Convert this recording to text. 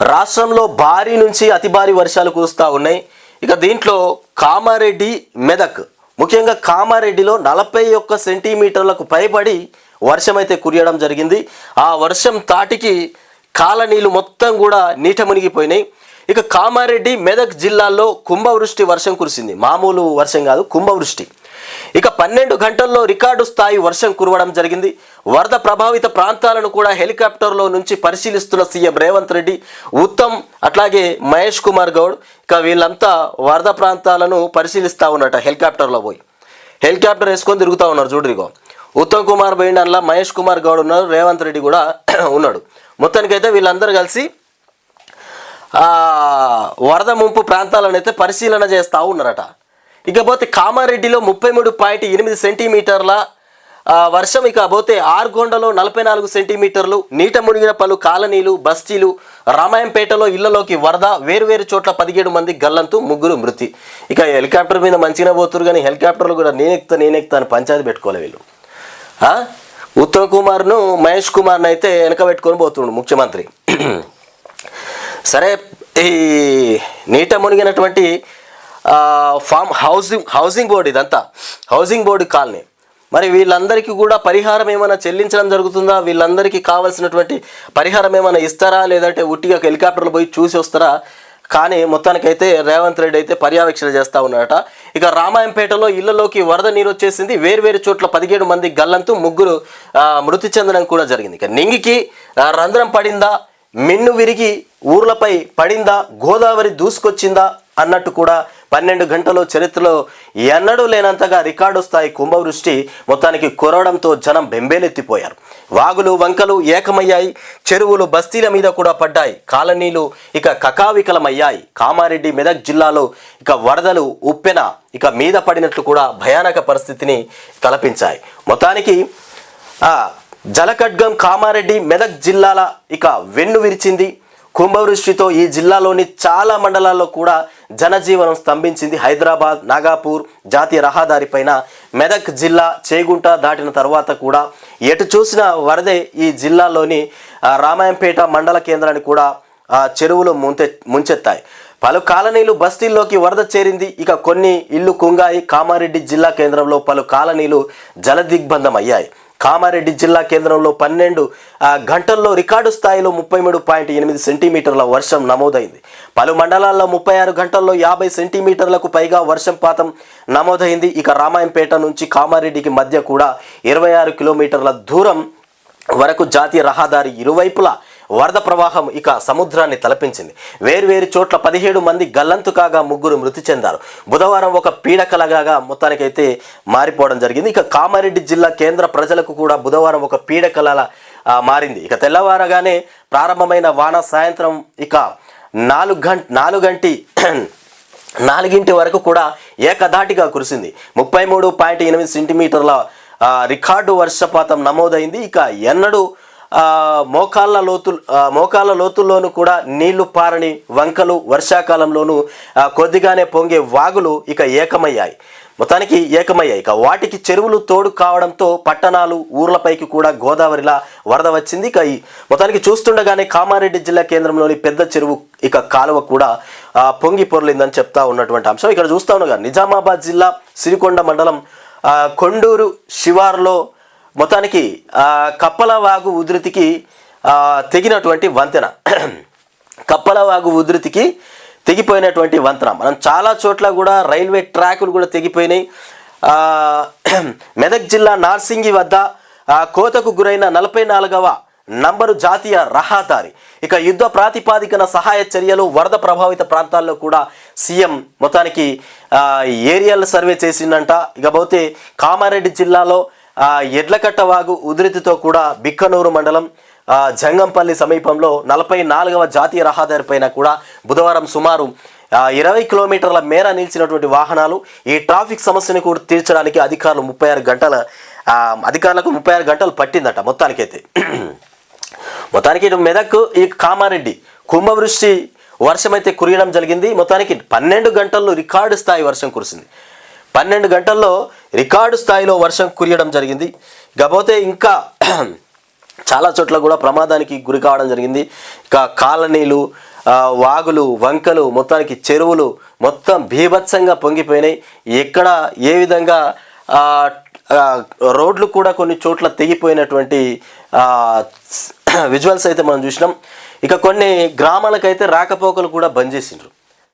రాష్ట్రంలో భారీ నుంచి అతి భారీ వర్షాలు కురుస్తూ ఉన్నాయి. ఇక దీంట్లో కామారెడ్డి మెదక్ ముఖ్యంగా కామారెడ్డిలో నలభై ఒక్క సెంటీమీటర్లకు పైబడి వర్షం అయితే కురియడం జరిగింది. ఆ వర్షం తాటికి కాలనీలు మొత్తం కూడా నీట మునిగిపోయినాయి. ఇక కామారెడ్డి మెదక్ జిల్లాల్లో కుంభవృష్టి వర్షం కురిసింది. మామూలు వర్షం కాదు కుంభవృష్టి. ఇక పన్నెండు గంటల్లో రికార్డు స్థాయి వర్షం కురవడం జరిగింది. వరద ప్రభావిత ప్రాంతాలను కూడా హెలికాప్టర్లో నుంచి పరిశీలిస్తున్న సీఎం రేవంత్ రెడ్డి ఉత్తమ్ అట్లాగే మహేష్ కుమార్ గౌడ్ ఇక వీళ్ళంతా వరద ప్రాంతాలను పరిశీలిస్తూ ఉన్నట హెలికాప్టర్లో పోయి. హెలికాప్టర్ వేసుకొని తిరుగుతూ ఉన్నారు చూడరిగో ఉత్తమ్ కుమార్ బోయిండన్లా మహేష్ కుమార్ గౌడ్ ఉన్నారు రేవంత్ రెడ్డి కూడా ఉన్నాడు. మొత్తానికైతే వీళ్ళందరూ కలిసి వరద ముంపు ప్రాంతాలను అయితే పరిశీలన చేస్తూ ఉన్నారట. ఇకపోతే కామారెడ్డిలో ముప్పై మూడు పాయింట్ ఎనిమిది సెంటీమీటర్ల వర్షం ఇక పోతే ఆర్గొండలో నలభై నాలుగు సెంటీమీటర్లు నీట మునిగిన పలు కాలనీలు బస్తీలు రామాయంపేటలో ఇళ్ళలోకి వరద వేరువేరు చోట్ల పదిహేడు మంది గల్లంతు ముగ్గురు మృతి. ఇక హెలికాప్టర్ మీద మంచిగా పోతురు కానీ హెలికాప్టర్లు కూడా నేనెక్తా నేనెక్తా అని పంచాయతీ పెట్టుకోలే వీళ్ళు. ఉత్తమ్ కుమార్ను మహేష్ కుమార్ను అయితే వెనక పెట్టుకొని పోతుండు ముఖ్యమంత్రి. సరే ఈ నీట మునిగినటువంటి ఫామ్ హౌసింగ్ హౌసింగ్ బోర్డు ఇదంతా. Housing board colony. మరి వీళ్ళందరికీ కూడా పరిహారం ఏమైనా చెల్లించడం జరుగుతుందా? వీళ్ళందరికీ కావాల్సినటువంటి పరిహారం ఏమైనా ఇస్తారా? లేదంటే ఉట్టిగా హెలికాప్టర్లు పోయి చూసి వస్తారా? కానీ మొత్తానికైతే రేవంత్ రెడ్డి అయితే పర్యవేక్షణ చేస్తూ ఉన్నారట ఇక రామాయంపేటలో ఇళ్ళలోకి వరద నీరు వచ్చేసింది. వేర్వేరు చోట్ల పదిహేడు మంది గల్లంతు ముగ్గురు మృతి చెందడం కూడా జరిగింది. ఇక నింగికి రంధ్రం పడిందా? మిన్ను విరిగి ఊర్లపై పడిందా? గోదావరి దూసుకొచ్చిందా? అన్నట్టు కూడా పన్నెండు గంటలు చరిత్రలో ఎన్నడూ లేనంతగా రికార్డు స్థాయి కుంభవృష్టి మొత్తానికి కురవడంతో జనం బెంబేలెత్తిపోయారు. వాగులు వంకలు ఏకమయ్యాయి. చెరువులు బస్తీల మీద కూడా పడ్డాయి. కాలనీలు ఇక కకావికలమయ్యాయి. కామారెడ్డి మెదక్ జిల్లాలో ఇక వరదలు ఉప్పెన ఇక మీద పడినట్లు కూడా భయానక పరిస్థితిని తలపించాయి. మొత్తానికి జలకడ్గం జలఖడ్గం కామారెడ్డి మెదక్ జిల్లాల ఇక వెన్ను విరిచింది. కుంభవృష్టితో ఈ జిల్లాలోని చాలా మండలాల్లో కూడా జనజీవనం స్తంభించింది హైదరాబాద్ నాగాపూర్ జాతీయ రహదారిపైన మెదక్ జిల్లా చేగుంట దాటిన తర్వాత కూడా ఎటు చూసిన వరదే ఈ జిల్లాలోని రామాయంపేట మండల కేంద్రాన్ని కూడా చెరువులో చెరువులు ముంచె ముంచెత్తాయి. పలు కాలనీలు బస్తీల్లోకి వరద చేరింది. ఇక కొన్ని ఇల్లు కుంగాయి కామారెడ్డి జిల్లా కేంద్రంలో పలు కాలనీలు జలదిగ్బంధం అయ్యాయి కామారెడ్డి జిల్లా కేంద్రంలో పన్నెండు గంటల్లో రికార్డు స్థాయిలో ముప్పై మూడు పాయింట్ ఎనిమిది సెంటీమీటర్ల వర్షం నమోదైంది. పలు మండలాల్లో ముప్పై ఆరు గంటల్లో యాభై సెంటీమీటర్లకు పైగా వర్షంపాతం నమోదైంది. ఇక రామాయంపేట నుంచి కామారెడ్డికి మధ్య కూడా ఇరవై ఆరు కిలోమీటర్ల దూరం వరకు జాతీయ రహదారి ఇరువైపులా వరద ప్రవాహం ఇక సముద్రాన్ని తలపించింది. వేర్వేరు చోట్ల పదిహేడు మంది గల్లంతు కాగా ముగ్గురు మృతి చెందారు. బుధవారం ఒక పీడకలగా మొత్తానికైతే మారిపోవడం జరిగింది. ఇక కామారెడ్డి జిల్లా కేంద్ర ప్రజలకు కూడా బుధవారం ఒక పీడకలలా మారింది. ఇక తెల్లవారగానే ప్రారంభమైన వాన సాయంత్రం ఇక నాలుగు గంట నాలుగు గంటి నాలుగింటి వరకు కూడా ఏకధాటిగా కురిసింది. ముప్పై మూడు పాయింట్ ఎనిమిది సెంటీమీటర్ల రికార్డు వర్షపాతం నమోదైంది. ఇక ఎన్నడూ మోకాళ్ళ లోతు మోకాళ్ళ లోతుల్లోనూ కూడా నీళ్ళు పారని వంకలు వర్షాకాలంలోనూ కొద్దిగానే పొంగే వాగులు ఇక ఏకమయ్యాయి. మొత్తానికి ఏకమయ్యాయి. ఇక వాటికి చెరువులు తోడు కావడంతో పట్టణాలు ఊర్లపైకి కూడా గోదావరిలా వరద వచ్చింది. ఇక ఈ మొత్తానికి చూస్తుండగానే కామారెడ్డి జిల్లా కేంద్రంలోని పెద్ద చెరువు ఇక కాలువ కూడా పొంగి పొరలిందని చెప్తా ఉన్నటువంటి అంశం. ఇక్కడ చూస్తా ఉండగా నిజామాబాద్ జిల్లా సిరికొండ మండలం కొండూరు శివార్లో మొత్తానికి కప్పలవాగు ఉధృతికి తెగినటువంటి వంతెన. కప్పలవాగు ఉధృతికి తెగిపోయినటువంటి వంతెన. మనం చాలా చోట్ల కూడా రైల్వే ట్రాకులు కూడా తెగిపోయినాయి. మెదక్ జిల్లా నార్సింగి వద్ద కోతకు గురైన నలభై నాలుగవ నంబరు జాతీయ రహదారి. ఇక యుద్ధ ప్రాతిపాదికన సహాయ చర్యలు వరద ప్రభావిత ప్రాంతాల్లో కూడా సీఎం మొత్తానికి ఏరియల్ సర్వే చేసిందంట ఇకపోతే కామారెడ్డి జిల్లాలో ఎడ్లకట్ట వాగు ఉధృతితో కూడా బిక్కనూరు మండలం జంగంపల్లి సమీపంలో నలభై నాలుగవ జాతీయ రహదారి పైన కూడా బుధవారం సుమారు ఇరవై కిలోమీటర్ల మేర నిలిచినటువంటి వాహనాలు ఈ ట్రాఫిక్ సమస్యను కూడా తీర్చడానికి అధికారులు ముప్పై ఆరు గంటల అధికారులకు ముప్పై ఆరు గంటలు పట్టిందట మొత్తానికైతే. మొత్తానికి ఇటు మెదక్ ఈ కామారెడ్డి కుంభవృష్టి వర్షం అయితే కురియడం జరిగింది. మొత్తానికి పన్నెండు గంటల్లో రికార్డు స్థాయి వర్షం కురిసింది. పన్నెండు గంటల్లో రికార్డు స్థాయిలో వర్షం కురియడం జరిగింది. ఇకపోతే ఇంకా చాలా చోట్ల కూడా ప్రమాదానికి గురి కావడం జరిగింది. ఇక కాలనీలు వాగులు వంకలు మొత్తానికి చెరువులు మొత్తం భీభత్సంగా పొంగిపోయినాయి. ఎక్కడ ఏ విధంగా రోడ్లు కూడా కొన్ని చోట్ల తెగిపోయినటువంటి విజువల్స్ అయితే మనం చూసినాం. ఇక కొన్ని గ్రామాలకైతే రాకపోకలు కూడా బంద్ చేసిండ్రు.